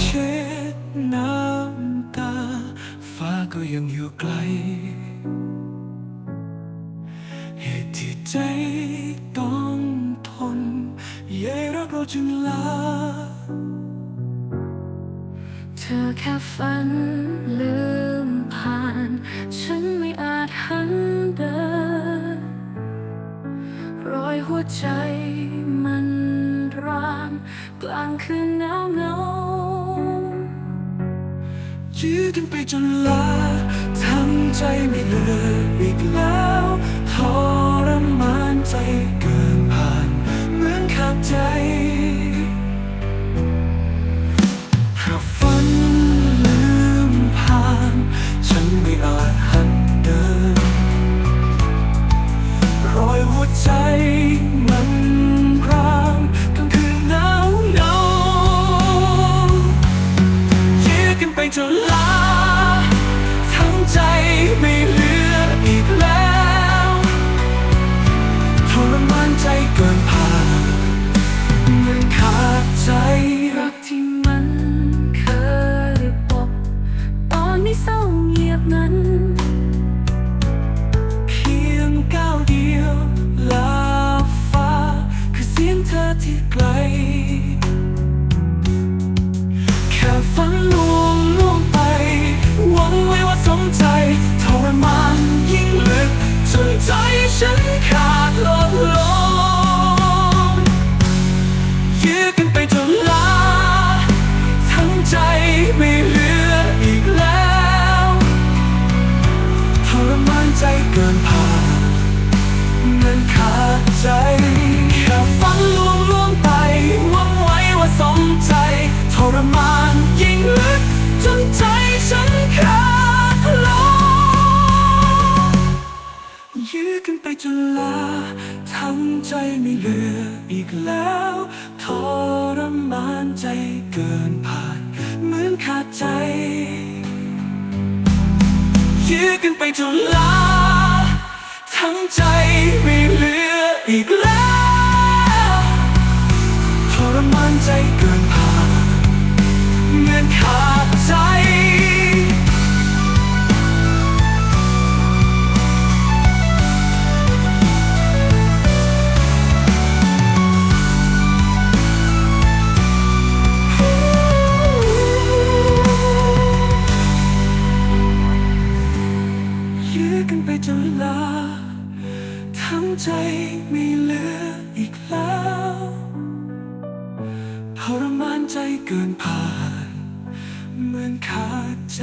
เช็ดน้ำตา ฟ้าก็ยังอยู่ไกล เหตุที่ใจต้องทนยายรักเราจึงลา เธอแค่ฝันลืมผ่าน ฉันไม่อาจหันเดินรอยหัวใจมันร้างกลางคืนหนาวเงา ยื้อกันไปจนลาทั้งใจไม่เหลืออีกแล้วทรมานใจเกินผ่านเหมือนขาดใจ หากฝันลืมผ่าน ฉันไม่อาจหันเดิน รอยหัวใจมัน ไกล แค่ฝันลวงลวงไป หวังไว้ว่าสมใจทรมานยิ่งลึกจนใจฉันขาดลดลงยื้อกันไปจนลา ทั้งใจไม่เหลืออีกแล้วทรมานใจเกินผ่านเงินขาดใจ ทรมานยิ่งลึกจนใจฉันขาดลงยื้อกันไปจนลาทั้งใจไม่เหลืออีกแล้วทรมานใจเกินผ่านเหมือนขาดใจยื้อกันไปจนลาทั้งใจไม่เหลืออีกแล้วทรมานใจเกิน อนขาดใจ ยื้อกันไปจนลาทั้งใจไม่เหลืออีกแล้วทรมานใจเกินผ่าน มือนขาดใจ